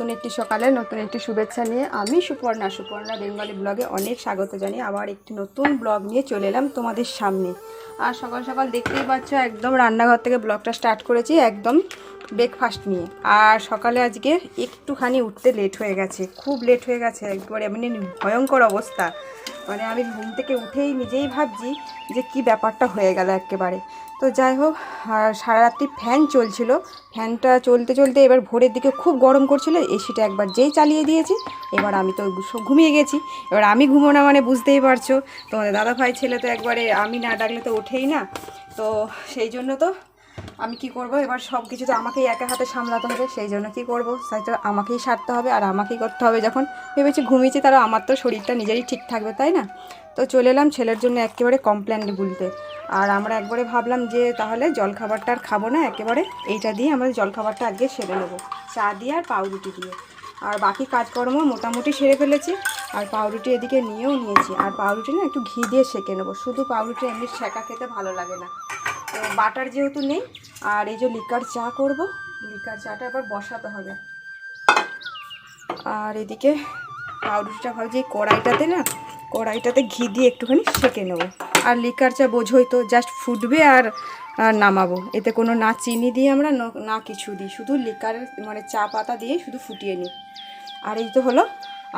নতুন একটি সকালে নতুন একটি শুভেচ্ছা নিয়ে আমি সুপর্ণা। সুপর্ণা বেঙ্গলি ব্লগে অনেক স্বাগত জানিয়ে আবার একটি নতুন ব্লগ নিয়ে চলে এলাম তোমাদের সামনে। আর সকাল সকাল দেখতেই পাচ্ছ, একদম রান্নাঘর থেকে ব্লগটা স্টার্ট করেছি একদম ব্রেকফাস্ট নিয়ে। আর সকালে আজকে একটুখানি উঠতে লেট হয়ে গেছে, খুব লেট হয়ে গেছে, একবারে এমনি ভয়ঙ্কর অবস্থা। মানে আমি ঘুম থেকে উঠেই নিজেই ভাবছি যে কি ব্যাপারটা হয়ে গেল একেবারে। তো যাই হোক, আর সারা রাত্রি ফ্যান চলছিল। ফ্যানটা চলতে চলতে এবার ভোরের দিকে খুব গরম করছিল, এসিটা একবার যেই চালিয়ে দিয়েছি, এবার আমি তো ঘুমিয়ে গেছি। এবার আমি ঘুমো না মানে বুঝতেই পারছ। তোমাদের দাদা ভাই ছেলে তো একবারে, আমি না ডাকলে তো ওঠেই না। তো সেই জন্য তো আমি কি করব? এবার সব কিছু তো আমাকেই একা হাতে সামলাতে হবে, সেই জন্য কি করব? তো আমাকেই সারতে হবে আর আমাকেই করতে হবে যখন ভেবেছি ঘুমিয়েছি তারা আমার তো শরীরটা নিজেরই ঠিক থাকবে, তাই না? তো চলে এলাম ছেলের জন্য একেবারে কমপ্লেন বলতে। আর আমরা একবারে ভাবলাম যে তাহলে জলখাবারটা আর খাব না, একেবারে এইটা দিয়ে আমরা জলখাবারটা আজকে সেরে নেব। চা দিয়ে আর পাউরুটি দিয়ে। আর বাকি কাজকর্ম মোটামুটি সেরে ফেলেছি। আর পাউরুটি এদিকে নিয়েও নিয়েছি। আর পাউরুটি না একটু ঘি দিয়ে সেঁকে নেব। শুধু পাউরুটি, এমনি সেঁকা খেতে ভালো লাগে না। তো বাটার যেহেতু নেই, আর এই যে লিকার চা করব। লিকার চাটা এবার বসাতে হবে। আর এদিকে পাউরুটিটা ভাবছি এই কড়াইটাতে না, কড়াইটাতে ঘি দিয়ে একটুখানি সেঁকে নেব। আর লিকার চা বোঝোই তো জাস্ট ফুটবে আর নামাবো। এতে কোনো না চিনি দিয়ে আমরা না কিছু দিই। শুধু লিকার মানে চা পাতা দিয়ে শুধু ফুটিয়ে নিই। আর এই তো হলো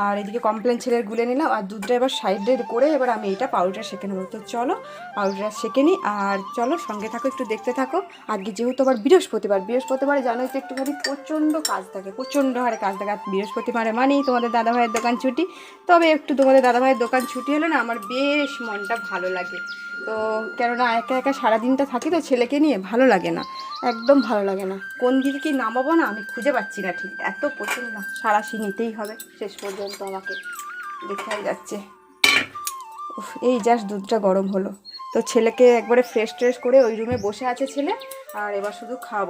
আর এদিকে কমপ্লেন ছেলের গুলে নিলাম, আর দুধটা এবার সাইডে করে এবার আমি এটা পাউডার সেঁকে নেব। তো চলো পাউডার সেঁকে নিই, আর চলো সঙ্গে থাকো, একটু দেখতে থাকো। আজকে যেহেতু আবার বৃহস্পতিবার, বৃহস্পতিবারে জানোই তো একটুখানি প্রচণ্ড কাজ থাকে, প্রচণ্ড হারে কাজ থাকে। আর বৃহস্পতিবারে মানেই তোমাদের দাদাভাইয়ের দোকান ছুটি, তবে একটু তোমাদের দাদাভাইয়ের দোকান ছুটি হলে না আমার বেশ মনটা ভালো লাগে। তো কেননা একা একা সারাদিনটা থাকি তো ছেলেকে নিয়ে ভালো লাগে না, একদম ভালো লাগে না। কোন দিকে কি নামাবো না আমি খুঁজে পাচ্ছি না ঠিক, এত প্রচুর না সারাশি নিতেই হবে, শেষ পর্যন্ত। আমাকে। দেখাই যাচ্ছে। এই জাস্ট দুধটা গরম হলো। তো ছেলেকে একবারে ফ্রেশ ট্রেশ করে ওই রুমে বসে আছে ছেলে, আর এবার শুধু খাব।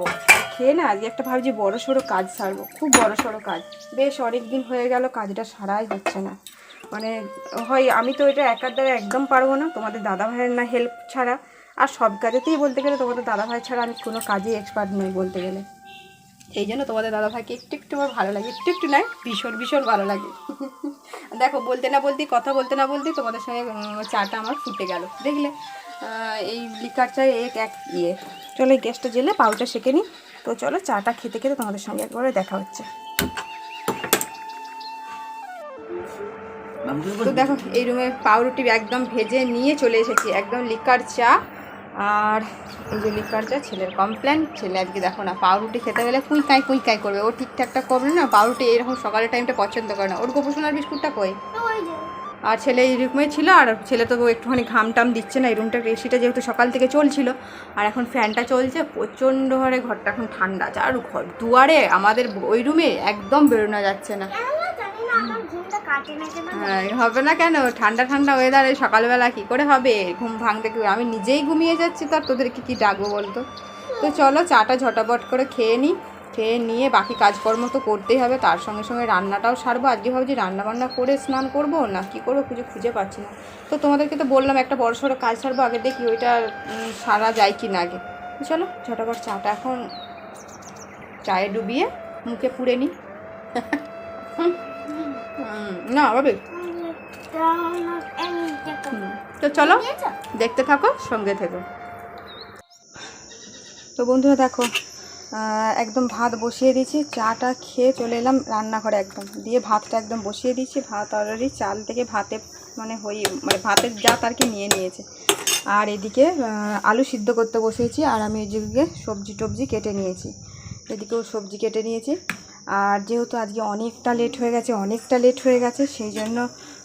খেয়ে না, আজকে একটা ভাবছি বড় সড়ো কাজ সারবো, খুব বড় সড়ো কাজ। বেশ অনেক দিন হয়ে গেল, কাজটা সারাই হচ্ছে না। মানে হয়, আমি তো এটা একার দ্বারা একদম পারব না, তোমাদের দাদা ভাইয়ের না হেল্প ছাড়া। আর সব কাজেতেই বলতে গেলে তোমাদের দাদা ভাই ছাড়া আমি কোনো কাজে এক্সপার্ট নই বলতে গেলে। এই জন্য তোমাদের দাদা ভাইকে একটু একটু আমার ভালো লাগে একটু একটু নয় ভীষণ ভীষণ ভালো লাগে। দেখো বলতে না বলতেই কথা বলতে না বলতেই তোমাদের সঙ্গে চাটা আমার ফুটে গেল। দেখলে এই লিকার চাই এক এক ইয়ে। চলো এই গ্যাসটা জেলে পাউটা সেঁকে নিই। তো চলো চাটা খেতে খেতে তোমাদের সঙ্গে একবারে দেখা হচ্ছে। তো দেখো এই রুমে পাউরুটি একদম ভেজে নিয়ে চলে এসেছি। একদম লিকার চা। আর এই যে লিকার চা ছেলের কমপ্লেন ছেলে আজকে দেখো না, পাউরুটি খেতে গেলে কুই কাই কুই কাই করবে। ও ঠিকঠাকটা করবে না, পাউরুটি এরকম সকালের টাইমটা পছন্দ করে না। ওর গোপোষণার বিস্কুটটা কই? আর ছেলে এই রুমে ছিল, আর ছেলে তো একটুখানি ঘাম টাম দিচ্ছে না, এই রুমটা এসিটা যেহেতু সকাল থেকে চলছিল। আর এখন ফ্যানটা চলছে, প্রচণ্ড হারে ঘরটা এখন ঠান্ডা। আছে আর ঘর, দুয়ারে আমাদের ওই রুমে একদম বেরোনো যাচ্ছে না। হবে না কেন? ঠান্ডা ঠান্ডা ওয়েদারে সকালবেলা কি করে হবে? ঘুম ভাঙতে কি আমি নিজেই ঘুমিয়ে যাচ্ছি তো আর তোদেরকে কি ডাকবো বলতো? তো চলো চাটা ঝটাপট করে খেয়ে নিই খেয়ে নিয়ে বাকি কাজকর্ম তো করতেই হবে তার সঙ্গে সঙ্গে রান্নাটাও সারবো। আজকে ভাবছি রান্না বান্না করে স্নান করব না কি করব খুঁজে খুঁজে পাচ্ছি না। তো তোমাদেরকে তো বললাম একটা বড় সড়ো কাজ সারবো আগে দেখি ওইটা সারা যায় কি না আগে। চলো ঝটাপট চাটা এখন চায়ে ডুবিয়ে মুখে পুড়ে নিই হুম, না বাবে তো চলো, দেখতে থাকো, সঙ্গে থেকো। তো বন্ধুরা দেখো একদম ভাত বসিয়ে দিয়েছি, চাটা খেয়ে চলে এলাম রান্নাঘরে একদম। দিয়ে ভাতটা একদম বসিয়ে দিয়েছি, ভাত অলরেডি চাল থেকে ভাতে মানে হয়ে মানে ভাতের জাত আর কি নিয়ে নিয়েছে। আর এদিকে আলু সিদ্ধ করতে বসেছি, আর আমি এদিকে সবজি টবজি কেটে নিয়েছি। এদিকেও সবজি কেটে নিয়েছি। আর যেহেতু আজকে অনেকটা লেট হয়ে গেছে, অনেকটা লেট হয়ে গেছে, সেই জন্য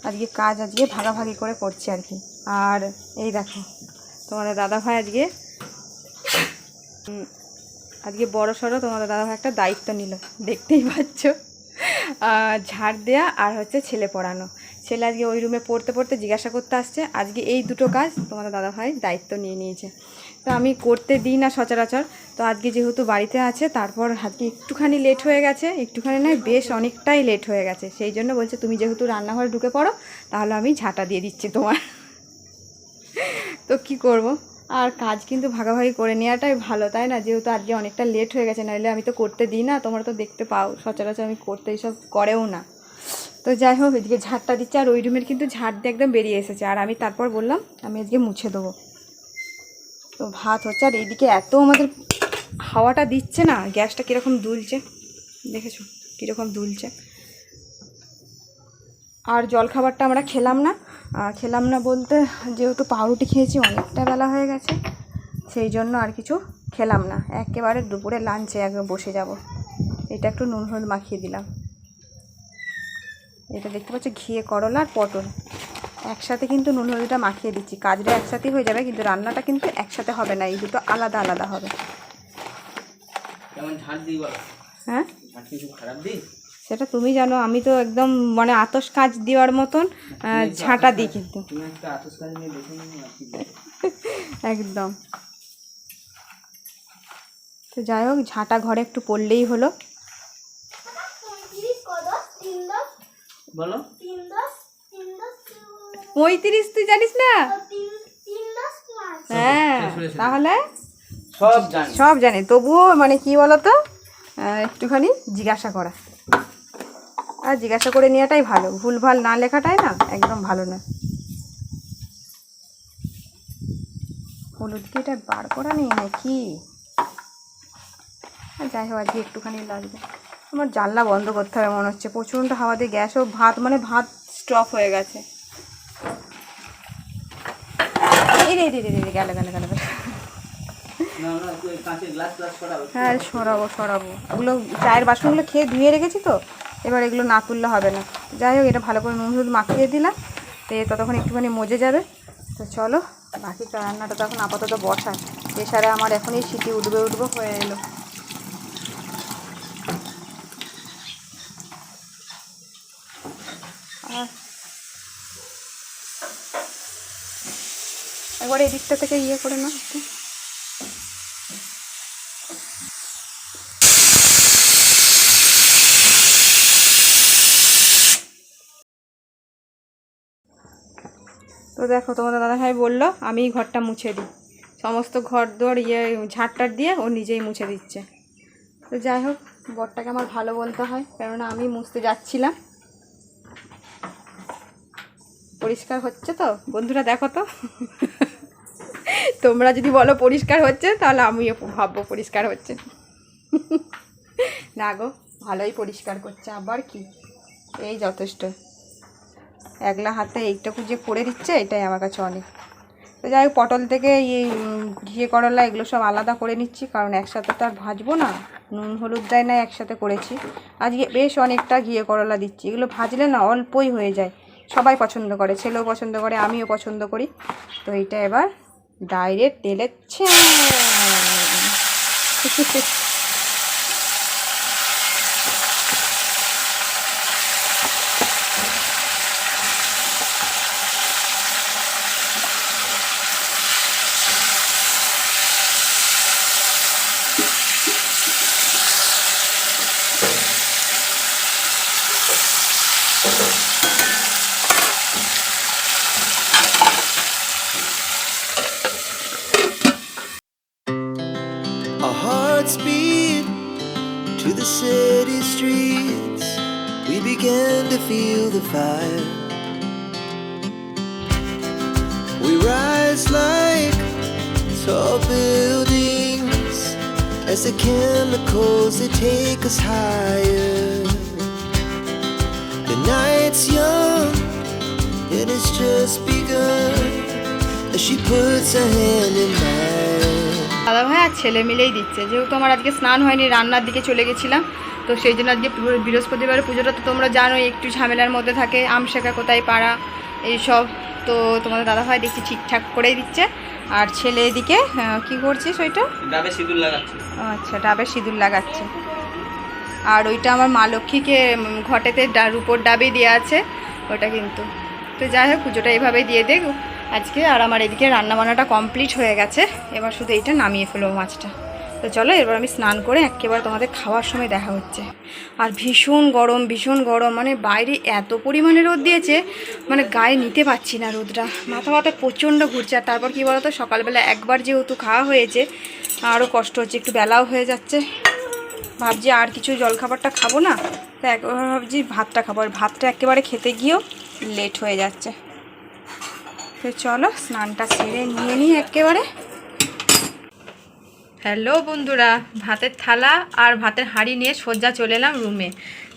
আজকে কাজ আজকে ভাগাভাগি করে করছি আর কি। আর এই দেখো, তোমাদের দাদাভাই আজকে আজকে বড় সড়ো তোমাদের দাদাভাই একটা দায়িত্ব নিল, দেখতেই পাচ্ছ। ঝাড় দেয়া আর হচ্ছে ছেলে পড়ানো। ছেলে আজকে ওই রুমে পড়তে পড়তে জিজ্ঞাসা করতে আসছে, আজকে এই দুটো কাজ তোমাদের দাদাভাই দায়িত্ব নিয়ে নিয়েছে। তো আমি করতে দিই না সচরাচর। তো আজকে যেহেতু বাড়িতে আছে, তারপর আজকে একটুখানি লেট হয়ে গেছে। একটুখানি নয়, বেশ অনেকটাই লেট হয়ে গেছে। সেই জন্য বলছে, তুমি যেহেতু রান্নাঘরে ঢুকে পড়ো, তাহলে আমি ঝাঁটা দিয়ে দিচ্ছি তোমার। তো কি করব? আর কাজ কিন্তু ভাগাভাগি করে নেওয়াটাই ভালো, তাই না? যেহেতু আজকে অনেকটা লেট হয়ে গেছে, নাহলে আমি তো করতে দিই না। তোমরা তো দেখতে পাও, সচরাচর আমি করতে এইসব করেও না। তো যাই হোক, এদিকে ঝাড়টা দিচ্ছে, আর ওই রুমের কিন্তু ঝাড় দিয়ে একদম বেরিয়ে এসেছে। আর আমি তারপর বললাম, আমি আজকে মুছে দেবো। তো ভাত হচ্ছে। আর এইদিকে এত আমাদের হাওয়াটা দিচ্ছে না, গ্যাসটা কীরকম দুলছে, দেখেছ? কীরকম দুলছে। আর জলখাবারটা আমরা খেলাম না। খেলাম না বলতে যেহেতু পাউরুটি খেয়েছি, অনেকটা বেলা হয়ে গেছে, সেই জন্য আর কিছু খেলাম না। একেবারে দুপুরে লাঞ্চে একবার বসে যাব। এটা একটু নুন হলুদ মাখিয়ে দিলাম। এটা দেখতে পাচ্ছি, ঘিয়ে করলা আর পটল। একসাথে কিন্তু নুন হলুদটা মাখিয়ে দিচ্ছি। কাজটা একসাথেই হয়ে যাবে কিন্তু রান্নাটা কিন্তু একসাথে হবে না এই দুটো আলাদা আলাদা হবে। হ্যাঁ? সেটা তুমি জানো আমি তো একদম মানে আতস কাজ দেওয়ার মতন ঝাঁটা দিই কিন্তু। একদম। তো যাই হোক ঝাঁটা ঘরে একটু পড়লেই হলো। বলো। পঁয়ত্রিশ তুই জানিস না? হ্যাঁ তাহলে? সব জানি। সব জানি। তবুও মানে কি বলতো? একটুখানি জিজ্ঞাসা করা। আর জিজ্ঞাসা করে নেওয়াটাই ভালো। ভুলভাল না লেখাটাই না একদম ভালো না। হলুদ কি এটা বার করা নেই নাকি? আর যাই হোক আজকে একটুখানি লাগবে। আমার জানলা বন্ধ করতে হবে মনে হচ্ছে। প্রচণ্ড হাওয়া দিয়ে গ্যাসও ভাত মানে ভাত স্টপ হয়ে গেছে এই রে রে রে রে গেল হ্যাঁ সরাবো সরাবো। ওগুলো চায়ের বাসনগুলো খেয়ে ধুয়ে রেখেছি তো এবার এগুলো না তুললে হবে না। যাই হোক এটা ভালো করে নুন হলুদ মাখিয়ে দিলাম। তো ততক্ষণ একটুখানি মজে যাবে। তো চলো বাকি রান্নাটা তো এখন আপাতত বসায়। এছাড়া আমার এখনই সিটি উঠবে উঠবো হয়ে এলো। একবার এই দিকটা থেকে ইয়ে করে নাও তো দেখো, তোমাদের দাদাভাই বলল, আমি ঘরটা মুছে দিই। সমস্ত ঘর দোর ইয়ে ঝাড়টার দিয়ে ও নিজেই মুছে দিচ্ছে। তো যাই হোক, বরটাকে আমার ভালো বলতে হয়, কেননা আমি মুছতে যাচ্ছিলাম। পরিষ্কার হচ্ছে তো? বন্ধুরা দেখো তো। তোমরা যদি বলো পরিষ্কার হচ্ছে, তাহলে আমিও ভাববো পরিষ্কার হচ্ছে। না গো, ভালোই পরিষ্কার করছে, আবার কি? এই যথেষ্ট। একলা হাতে এইটুকু যে করে দিচ্ছে, এটাই আমার কাছে অনেক। তো যাই হোক, পটল থেকে এই ঘিয়ে করলা, এগুলো সব আলাদা করে নিচ্ছি, কারণ একসাথে তো আর ভাজবো না। নুন হলুদ দেয় না, একসাথে করেছি। আজকে বেশ অনেকটা ঘিয়ে করলা দিচ্ছি। এগুলো ভাজলে না অল্পই হয়ে যায়। সবাই পছন্দ করে, ছেলেও পছন্দ করে, আমিও পছন্দ করি। তো এইটা এবার ডাইরেক্ট তেলে as the chemicals, they take us higher. The night's young, and it's just begun as she puts her hand in mine. দাদা ভাই, আর ছেলে মিলেই দিচ্ছে যেহেতু আমার আজকে স্নান হয়নি, রান্নার দিকে চলে গেছিলাম, তো সেই জন্য আজকে বৃহস্পতিবার পুজোটা তো তোমরা জানোই, একটু ঝামেলার মধ্যে থাকে আম শেখা কোথায় পাড়া, এইসব তো তোমাদের দাদা ভাই দেখছি ঠিকঠাক করেই দিচ্ছে আর ছেলে এদিকে কি করছিস ওইটা? ডাবে সিঁদুর লাগাচ্ছে। আচ্ছা ডাবে সিঁদুর লাগাচ্ছে। আর ওইটা আমার মা লক্ষ্মীকে ঘটেতে ডার উপর ডাবে দেওয়া আছে ওটা কিন্তু। তো যাই হোক পুজোটা এভাবেই দিয়ে দেখ আজকে আর আমার এদিকে রান্নাবান্নাটা কমপ্লিট হয়ে গেছে। এবার শুধু এইটা নামিয়ে ফেলব মাছটা। তো চলো এবার আমি স্নান করে একেবারে তোমাদের খাওয়ার সময় দেখা হচ্ছে। আর ভীষণ গরম ভীষণ গরম মানে বাইরে এত পরিমাণে রোদ দিয়েছে মানে গায়ে নিতে পারছি না রোদটা। মাথা মাথা প্রচণ্ড ঘুরছে, আর তারপর কী বলতো, সকালবেলা একবার যেহেতু খাওয়া হয়েছে, আরও কষ্ট হচ্ছে, একটু বেলাও হয়ে যাচ্ছে। ভাবছি আর কিছু জলখাবারটা খাব না, তো একবার ভাবছি ভাতটা খাব, আর ভাতটা একেবারে খেতে গিয়েও লেট হয়ে যাচ্ছে। তো চলো, স্নানটা সেরে নিয়ে নিই একেবারে। হ্যালো বন্ধুরা, ভাতের থালা আর ভাতের হাঁড়ি নিয়ে সজ্জা চলে এলাম রুমে।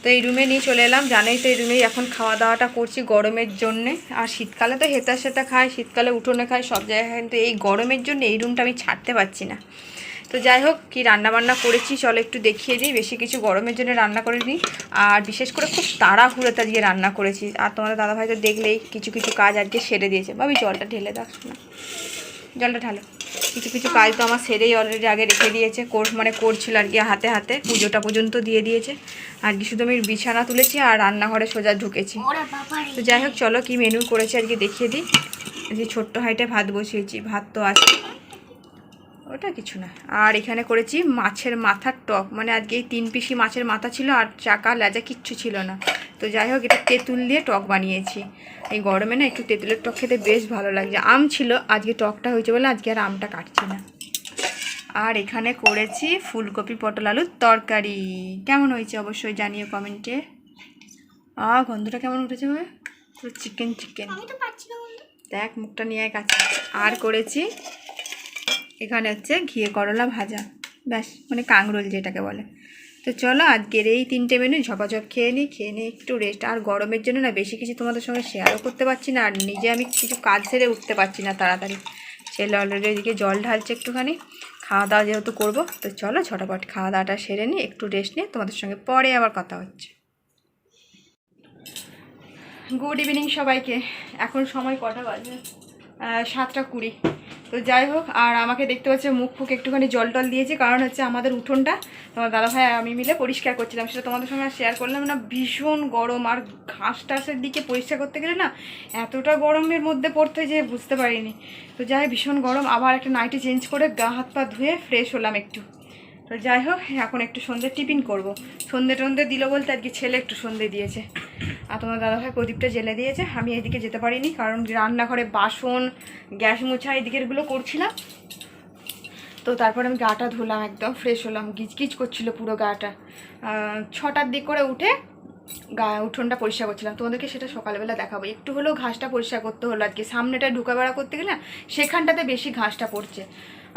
তো এই রুমে নিয়ে চলে এলাম, জানোই তো এই রুমেই এখন খাওয়া দাওয়াটা করছি গরমের জন্যে। আর শীতকালে তো হেতা সেতা খাই, শীতকালে উঠোনে খাই, সব জায়গায় কিন্তু এই গরমের জন্য এই রুমটা আমি ছাড়তে পারছি না। তো যাই হোক, কী রান্নাবান্না করেছি চলো একটু দেখিয়ে দিই, বেশি কিছু গরমের জন্য রান্না করে দিই আর বিশেষ করে খুব তাড়াহুড়োতে আজকে রান্না করেছি। আর তোমাদের দাদাভাই তো দেখলেই কিছু কিছু কাজ আজকে সেরে দিয়েছে। ভাবি জলটা ঢেলে দাও না জলটা ঢালো। কিছু কিছু কাজ তো আমার সেরেই অলরেডি আগে রেখে দিয়েছে। কোর মানে করছিল আর কি হাতে হাতে। পুজোটা পর্যন্ত দিয়ে দিয়েছে। আর কি শুধু আমি বিছানা তুলেছি আর রান্নাঘরে সোজা ঢুকেছি। তো যাই হোক চলো কি মেনু করেছি আজকে দেখিয়ে দিই। যে ছোট্ট হাইটে ভাত বসিয়েছি ভাত তো আছে। ওটা কিছু না। আর এখানে করেছি মাছের মাথার টক। মানে আজকে এই তিন পিসি মাছের মাথা ছিল আর চাকা লেজা কিচ্ছু ছিল না। তো যাই হোক এটা তেঁতুল দিয়ে টক বানিয়েছি। এই গরমে না একটু তেঁতুলের টক খেতে বেশ ভালো লাগছে। আম ছিল আজকে টকটা হয়েছে বলে আজকে আর আমটা কাটছি না। আর এখানে করেছি ফুলকপি পটল আলুর তরকারি। কেমন হয়েছে অবশ্যই জানিও কমেন্টে। আ গন্ধটা কেমন উঠেছে ভাবে? পুরো চিকেন চিকেন। দেখ মুখটা নিয়ে কাছে আর করেছি এখানে হচ্ছে ঘিয়ে করলা ভাজা। ব্যাস মানে কাংরোল যেটাকে বলে। তো চলো আজকের এই তিনটে মেনু ঝপাঝপ খেয়ে নিই খেয়ে নিই একটু রেস্ট আর গরমের জন্য না বেশি কিছু তোমাদের সঙ্গে শেয়ারও করতে পারছি না, আর নিজে আমি কিছু কাজ সেরে উঠতে পারছি না তাড়াতাড়ি। ছেলে অলরেডি এদিকে জল ঢালছে একটুখানি, খাওয়া দাওয়া যেহেতু করব, তো চলো ঝটাপট খাওয়া দাওয়াটা সেরে নিই, একটু রেস্ট নিয়ে তোমাদের সঙ্গে পরে আবার কথা হচ্ছে। গুড ইভিনিং সবাইকে, এখন সময় কটা বাজে? সাতটা কুড়ি। তো যাই হোক, আর আমাকে দেখতে পাচ্ছে মুখ ফুক একটুখানি জল টল দিয়েছে, কারণ হচ্ছে আমাদের উঠোনটা তোমার দাদা ভাই আমি মিলে পরিষ্কার করছিলাম। সেটা তোমাদের সঙ্গে শেয়ার করলাম না, ভীষণ গরম। আর ঘাস টাসের দিকে পরিষ্কার করতে গেলে না এতটা গরমের মধ্যে পড়তে যে বুঝতে পারিনি। তো যাই, ভীষণ গরম। আবার একটা নাইটি চেঞ্জ করে গা হাত পা ধুয়ে ফ্রেশ হলাম একটু। তো যাই হোক, এখন একটু সন্ধে টিফিন করব। সন্ধে টন্ধে দিল বলতে আজকে ছেলে একটু সন্ধে দিয়েছে। আর তোমার দাদাভাই প্রদীপটা জেলে দিয়েছে। আমি এদিকে যেতে পারিনি, কারণ রান্নাঘরে বাসন, গ্যাস মোছা এদিকেরগুলো করছিলাম। তো তারপর আমি গাটা ধুলাম, একদম ফ্রেশ হলাম। গিজগিজ করছিল পুরো গাটা। ছটার দিক করে উঠে গা, উঠোনটা পরিষ্কার করছিলাম। তোমাদেরকে সেটা সকালবেলা দেখাবো। একটু হলেও ঘাসটা পরিষ্কার করতে হলো আজকে। সামনেটা ঢুকা বেড়া করতে গেলে সেখানটাতে বেশি ঘাসটা পড়ছে।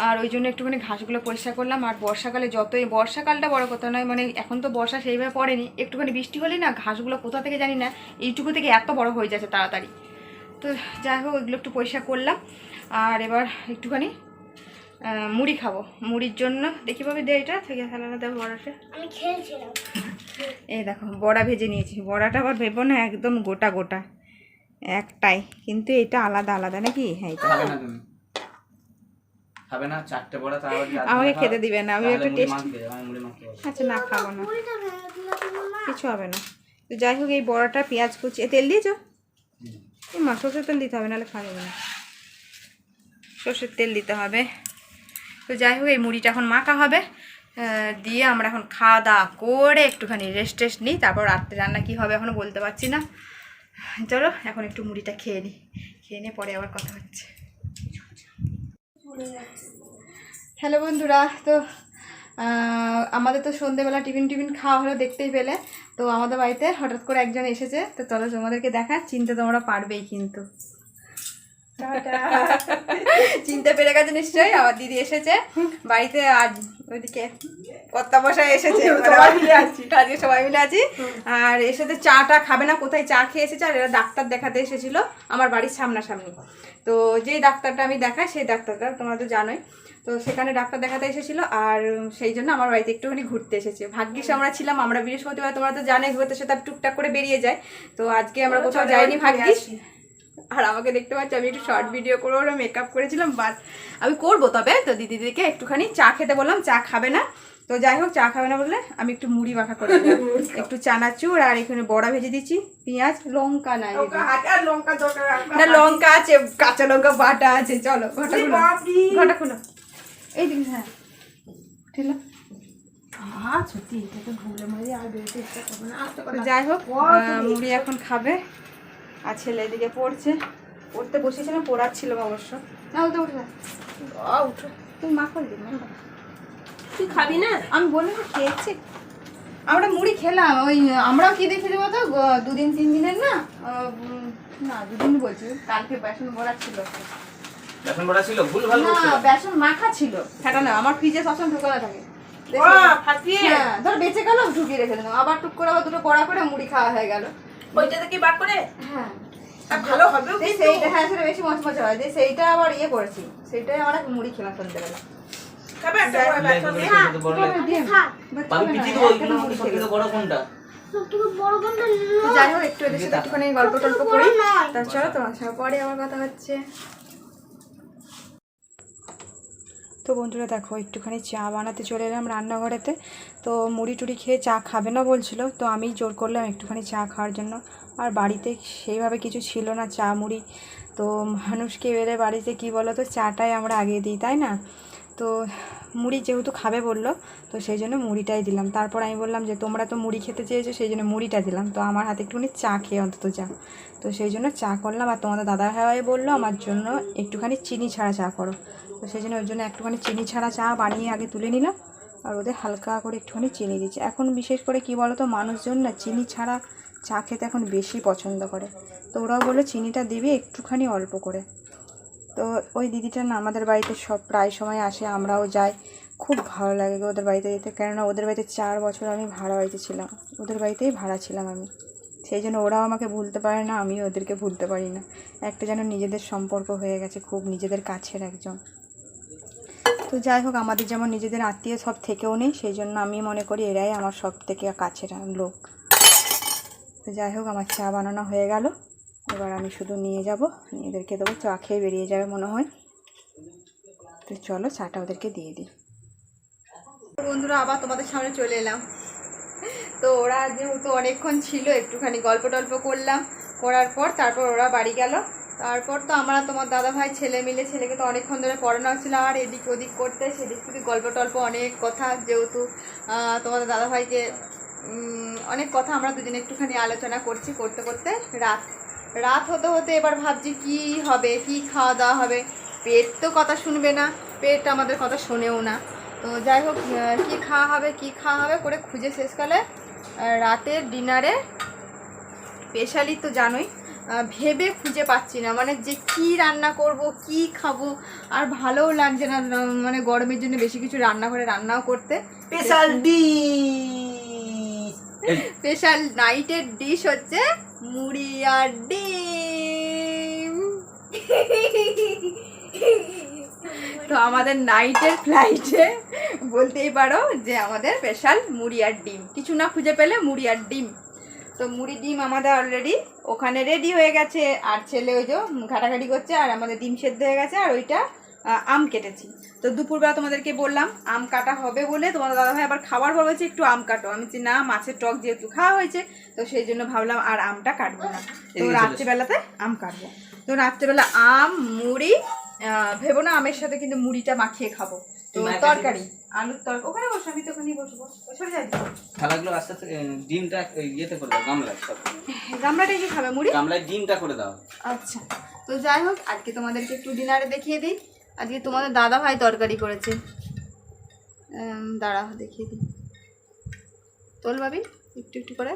আর ওই জন্য একটুখানি ঘাসগুলো পরিষ্কার করলাম। আর বর্ষাকালে যতই বর্ষাকালটা বড় কথা নয় মানে এখন তো বর্ষা সেইভাবে পড়েনি। একটুখানি বৃষ্টি হলেই না ঘাসগুলো কোথা থেকে জানি না এইটুকু থেকে এত বড় হয়ে যাচ্ছে তাড়াতাড়ি। তো যাই হোক ওইগুলো একটু পরিষ্কার করলাম। আর এবার একটুখানি মুড়ি খাব। মুড়ির জন্য দেখি পাবি দে এটা থেকে ফেলানো দেবো বড়াটা। আমি খেলছিলাম এই দেখো বড়া ভেজে নিয়েছি। বড়াটা আবার ভেবো না একদম গোটা গোটা। একটাই কিন্তু এটা আলাদা আলাদা নাকি? হ্যাঁ এটা খাবে না খাবে চারটে বড়া তাও আমাকে খেতে দিবে না আমি একটু টেস্ট। আচ্ছা না খাব না। কিছু হবে না। তো যাই হোক এই বড়াটা পেঁয়াজ কুচি তেল দিয়েছ? এই মা সর্ষের তেল দিতে হবে নাহলে যাবে না। সর্ষের তেল দিতে হবে। তো যাই হোক এই মুড়িটা এখন মাখা হবে। দিয়ে আমরা এখন খাওয়া দাওয়া করে একটুখানি রেস্ট টেস্ট নিই। তারপর রাত্রে রান্না কী হবে এখনও বলতে পারছি না। চলো এখন একটু মুড়িটা খেয়ে নিই। খেয়ে নিয়ে পরে আবার কথা হচ্ছে। হ্যালো বন্ধুরা তো আমাদের তো সন্ধেবেলা টিফিন টিফিন খাওয়া হলো দেখতেই পেলে। তো আমাদের বাড়িতে হঠাৎ করে একজন এসেছে তো চলো তোমাদেরকে দেখা চিনতে তোমরা পারবেই কিন্তু। চিনতে পেরে গেছে নিশ্চয়ই? আমার দিদি এসেছে। বাড়িতে আজ ওইদিকে কর্তা বসায় এসেছে সবাই মিলে আছি। আজকে সবাই মিলে আছি। আর এসেছে চাটা খাবে না কোথায় চা খেয়ে এসেছে আর এরা ডাক্তার দেখাতে এসেছিল আমার বাড়ির সামনাসামনি। তো যেই ডাক্তারটা আমি দেখাই সেই ডাক্তারটা তোমরা তো জানোই। তো সেখানে ডাক্তার দেখাতে এসেছিল আর সেই জন্য আমার বাড়িতে একটুখানি ঘুরতে এসেছে। ভাগ্যিস আমরা ছিলাম আমরা বৃহস্পতিবার তোমরা তো জানে ঘুরতে সে তার টুকটাক করে বেরিয়ে যায়। তো আজকে আমরা কোথাও যাইনি ভাগ্যিস। আর আমাকে দেখতে পাচ্ছি আমি একটু শর্ট ভিডিও করে ওরা মেকআপ করেছিলাম বাট আমি করব তবে তো দিদি দিদিকে একটুখানি চা খেতে বললাম চা খাবে না। তো যাই হোক চা খাবে না বললে আমি একটু মুড়ি মাখা করে দিলাম একটু চানাচুর আর এখানে বড়া ভেজে দিচ্ছি পেঁয়াজ লঙ্কা নাই না লঙ্কা আছে কাঁচা লঙ্কা বাটা আছে চলো ঘটা খুলো। ঘটা খুলো। এই দিন হ্যাঁ। ঠেলো যাই হোক মুড়ি এখন খাবে। আর ছেলে এদিকে পড়ছে। পড়তে বসেছিলাম পড়াচ্ছিল অবশ্য। না উঠে উঠে। আ, উঠো। তুমি মা করে তুই খাবি না? আমি বললাম না খেয়েছি। আমরা মুড়ি খেলাম ওই আমরাও কি দেখে দেবো তো? দুদিন তিন দিনের না? না দুদিন বলছি কালকে বেসন বড়া ছিল। বেসন বড়া ছিল? ভুল ভালো না বেসন মাখা ছিল। সেটা না আমার ফ্রিজে সবসময় ঢোকানো থাকে। হ্যাঁ ধর বেঁচে গেল ঢুকিয়ে রেখে দিলাম। আবার টুক করে আবার দুটো কড়া করে মুড়ি খাওয়া হয়ে গেল। ওইটাতে কি বার করে? হ্যাঁ। ভালো হবে সেইটা হ্যাঁ সেটা বেশি মচমচে হয়। দিয়ে সেইটা আবার ইয়ে করেছি। সেইটাই আমরা মুড়ি খেলাম সন্ধ্যেবেলা একটা যাই- হোক একটু এদের সাথে একটুখানি গল্প টল্প করি। তার চলো তোমার সঙ্গে পরে আমার কথা হচ্ছে তো বন্ধুরা দেখো, একটুখানি চা বানাতে চলে এলাম রান্নাঘরেতে। তো মুড়ি টুড়ি খেয়ে চা খাবে না বলছিল, তো আমি জোর করলাম একটুখানি চা খাওয়ার জন্য। আর বাড়িতে সেইভাবে কিছু ছিল না, চা, মুড়ি। তো মানুষকে এলে বাড়িতে কি বলো তো চাটাই আমরা আগে দিই, তাই না? তো মুড়ি যেহেতু খাবে বলল, তো সেই জন্য মুড়িটাই দিলাম। তারপর আমি বললাম যে, তোমরা তো মুড়ি খেতে চেয়েছো, সেই জন্য মুড়িটা দিলাম। তো আমার হাতে একটুখানি চা খেয়ে অন্তত যা। তো সেই জন্য চা করলাম আর তোমাদের দাদা ভাই বলল, আমার জন্য একটুখানি চিনি ছাড়া চা করো। তো সেই জন্য ওর জন্য একটুখানি চিনি ছাড়া চা বানিয়ে আগে তুলে নিলাম আর ওদের হালকা করে একটুখানি চিনি দিচ্ছি। এখন বিশেষ করে কি বলো তো মানুষজন না চিনি ছাড়া চা খেতে এখন বেশি পছন্দ করে। তো ওরাও বলল, চিনিটা দিবি একটুখানি অল্প করে। তো ওই দিদিটা না আমাদের বাড়িতে সব প্রায় সময় আসে, আমরাও যাই। খুব ভালো লাগে ওদের বাড়িতে যেতে। কেননা ওদের বাড়িতে চার বছর আমি ভাড়া বাড়িতে ছিলাম। ওদের বাড়িতেই ভাড়া ছিলাম আমি। সেই জন্য ওরাও আমাকে ভুলতে পারে না, আমিও ওদেরকে ভুলতে পারি না। একটা যেন নিজেদের সম্পর্ক হয়ে গেছে, খুব নিজেদের কাছের একজন। তো যাই হোক, আমাদের যেমন নিজেদের আত্মীয় সব থেকেও নেই, সেই জন্য আমি মনে করি এরাই আমার সব থেকে কাছের লোক। তো যাই হোক, আমার চা বানানো হয়ে গেল। এবার আমি শুধু নিয়ে যাব। এদেরকে দেবো, চা খেয়ে বেরিয়ে যাবে মনে হয়। তো চলো চাটা ওদেরকে দিয়ে দিই। বন্ধুরা, আবার তোমাদের সামনে চলে এলাম। তো ওরা যেহেতু অনেকক্ষণ ছিল, একটুখানি গল্প টল্প করলাম। করার পর তারপর ওরা বাড়ি গেল। তারপর তো আমরা তোমার দাদা ভাই ছেলে মিলে, ছেলেকে তো অনেকক্ষণ ধরে পড়ানো হচ্ছিল। আর এদিক ওদিক করতে, সেদিক থেকে গল্প টল্প অনেক কথা। যেহেতু তোমাদের দাদা ভাইকে অনেক কথা আমরা দুজনে একটুখানি আলোচনা করছি করতে করতে রাত রাত হতে হতে এবার ভাবছি কি হবে কি খাওয়া দাওয়া হবে। পেট তো কথা শুনবে না পেট আমাদের কথা শোনেও না। তো যাই হোক কী খাওয়া হবে কি খাওয়া হবে করে খুঁজে শেষকালে রাতের ডিনারে স্পেশালি তো জানোই ভেবে খুঁজে পাচ্ছি না। মানে যে কি রান্না করব কি খাব আর ভালোও লাগছে না মানে গরমের জন্য বেশি কিছু রান্নাঘরে রান্নাও করতে। স্পেশাল ডিশ স্পেশাল নাইটের ডিশ হচ্ছে মুড়ি আর ডিম। তো আমাদের নাইটের ফ্লাইটে বলতেই পারো যে আমাদের স্পেশাল মুড়ি আর ডিম। কিছু না খুঁজে পেলে মুড়ি আর ডিম। তো মুড়ি ডিম আমাদের অলরেডি ওখানে রেডি হয়ে গেছে। আর ছেলে ওই যে ঘাটাঘাটি করছে, আর আমাদের ডিম সেদ্ধ হয়ে গেছে, আর ওইটা আম কেটেছি। তো দুপুরবেলা তোমাদেরকে বললাম আম কাটা হবে বলে তোমাদের দাদাভাই আবার খাবার পর বলছে একটু আম কাটো। আমি বলছি না মাছের টক যেহেতু খাওয়া হয়েছে তো সেই জন্য ভাবলাম আর আমটা কাটবো না। তো। রাত্রিবেলাতে আম কাটবো। তো রাত্রিবেলা আম মুড়ি ভেবো না আমের সাথে কিন্তু মুড়িটা মাখিয়ে খাব। তো তরকারি আলুর তরকারি ওখানে বসো আমি তো ওখানেই বসবো। ও সরে যাই থালাগুলো আস্তে আস্তে ডিমটা ইয়েতে করে দাও গামলায় সব। কি খাবে মুড়ি? গামলায় ডিমটা করে দাও। আচ্ছা। তো যাই হোক আজকে তোমাদেরকে একটু ডিনারে দেখিয়ে দিই। আজকে তোমাদের দাদা ভাই তরকারি করেছে। দাঁড়া দেখিয়ে দিই। তোল ভাবি একটু একটু করে।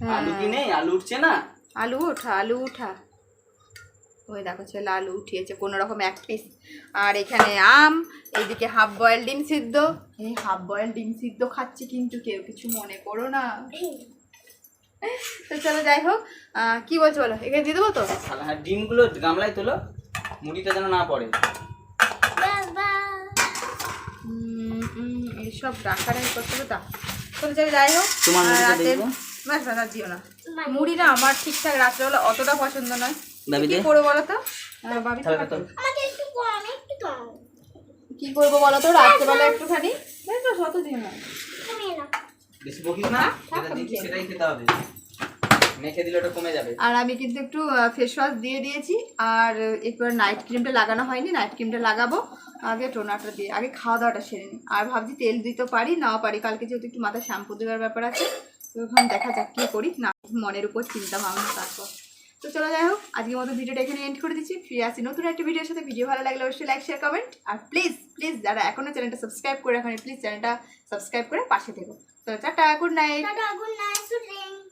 হ্যাঁ, আলু কি নেই? আলু উঠছে না? আলু উঠা আলু উঠা ওই দেখো ছেলে আলু উঠিয়েছে কোনো রকম এক পিস আর এখানে আম এইদিকে হাফ বয়েল ডিম সিদ্ধ। এই হাফ বয়েল ডিম সিদ্ধ খাচ্ছি কিন্তু কেউ কিছু মনে করো না। তো চলো যাই হোক কি বলছো বলো? এখানে দিয়ে দেবো তো? ডিমগুলো গামলায় তোলো মুড়িটা যেন না পড়ে। এইসব রাখারাখি করতে হবে তা। চলো চলো যাই হোক। তোমার আর রাতে- ব্যাস ব্যাস দিও না। মুড়ি না আমার ঠিকঠাক রাত্রেবেলা অতটা পছন্দ নয়। ভাবি কি করব বলো তো? একটু কম কি করব বলো তো? রাত্রেবেলা একটুখানি। তো শত দিও না বেশি বকিস না খেয়ে সেটাই খেতে হবে। মেখে দিলে ওটা কমে যাবে। আর আমি কিন্তু একটু ফেস ওয়াশ দিয়ে দিয়েছি। আর একবার নাইট ক্রিমটা লাগানো হয়নি নাইট ক্রিমটা লাগাবো। আগে টোনাটা দিয়ে আগে খাওয়া দাওয়াটা সেরে নিই। আর ভাবছি তেল দিতে পারি নাও পারি। কালকে যেহেতু একটু মাথায় শ্যাম্পু দেওয়ার ব্যাপার আছে তো এখন দেখা যাক কী করি। না মনের উপর চিন্তা ভাবনা তারপর তো চলো যাই হোক আজকের মতো ভিডিওটা এখানে এন্ড করে দিচ্ছি। ফিরে আসি নতুন একটা ভিডিওর সাথে। ভিডিও ভালো লাগলে অবশ্যই লাইক শেয়ার কমেন্ট আর প্লিজ প্লিজ যারা এখনও চ্যানেলটা সাবস্ক্রাইব করে রাখেন প্লিজ চ্যানেলটা সাবস্ক্রাইব করে পাশে থেকো। তো tata good night good night sweet